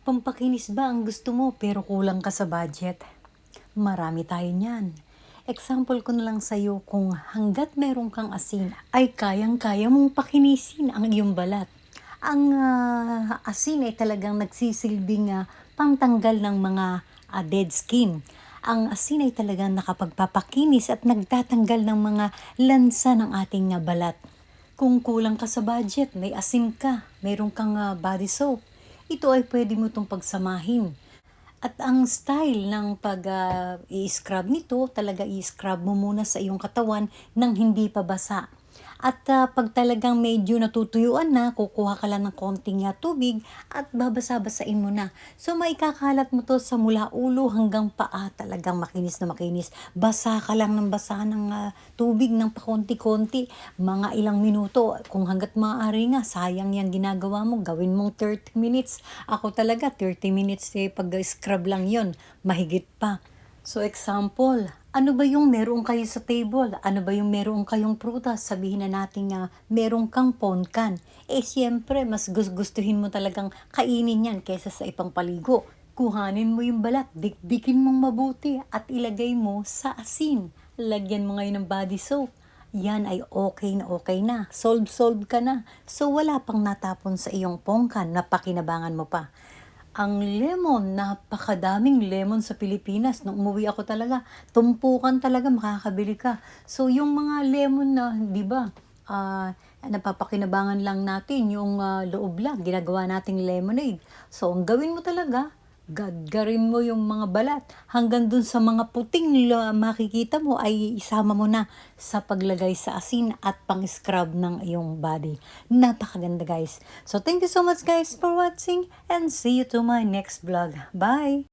Pampakinis ba ang gusto mo pero kulang ka sa budget? Marami tayo niyan. Example ko na lang sa'yo kung hanggat meron kang asin ay kayang-kaya mong pakinisin ang iyong balat. Ang ah, asin ay talagang nagsisilbing ah, pantanggal ng mga ah, dead skin. Ang asin ay talagang nakapagpapakinis at nagtatanggal ng mga lansa ng ating ah, balat. Kung kulang ka sa budget, may asin ka, meron kang ah, body soap, ito ay pwede mo itong pagsamahin. At ang style ng pag ah, nito, talaga i-scrub mo muna sa iyong katawan nang hindi pa basa. At ah, pag talagang medyo natutuyuan na, kukuha ka lang ng konting ah, tubig at babasa-basain mo na. So maikakalat mo to sa mula ulo hanggang paa, talagang makinis na makinis. Basa ka lang ng basa ng ah, tubig ng pakonti-konti, mga ilang minuto. Kung hanggat maaari nga, sayang yung ginagawa mo, gawin mong 30 minutes. Ako talaga, 30 minutes eh, pag-scrub lang yon mahigit pa. So example, ano ba yung meron kayo sa table? Ano ba yung meron kayong prutas? Sabihin na natin nga meron kang ponkan. Eh siyempre, mas gus- gustuhin mo talagang kainin yan kaysa sa ipang paligo. Kuhanin mo yung balat, dikdikin mong mabuti at ilagay mo sa asin. Lagyan mo ngayon ng body soap. Yan ay okay na okay na. Solve-solve ka na. So wala pang natapon sa iyong pongkan na pakinabangan mo pa. Ang lemon, napakadaming lemon sa Pilipinas. Nung umuwi ako talaga, tumpukan talaga, makakabili ka. So, yung mga lemon na, di ba, ah, napapakinabangan lang natin yung ah, loob lang, ginagawa nating lemonade. So, ang gawin mo talaga, gadgarin mo yung mga balat hanggang dun sa mga puting makikita mo ay isama mo na sa paglagay sa asin at pang-scrub ng iyong body. Napakaganda guys. So thank you so much guys for watching and see you to my next vlog. Bye!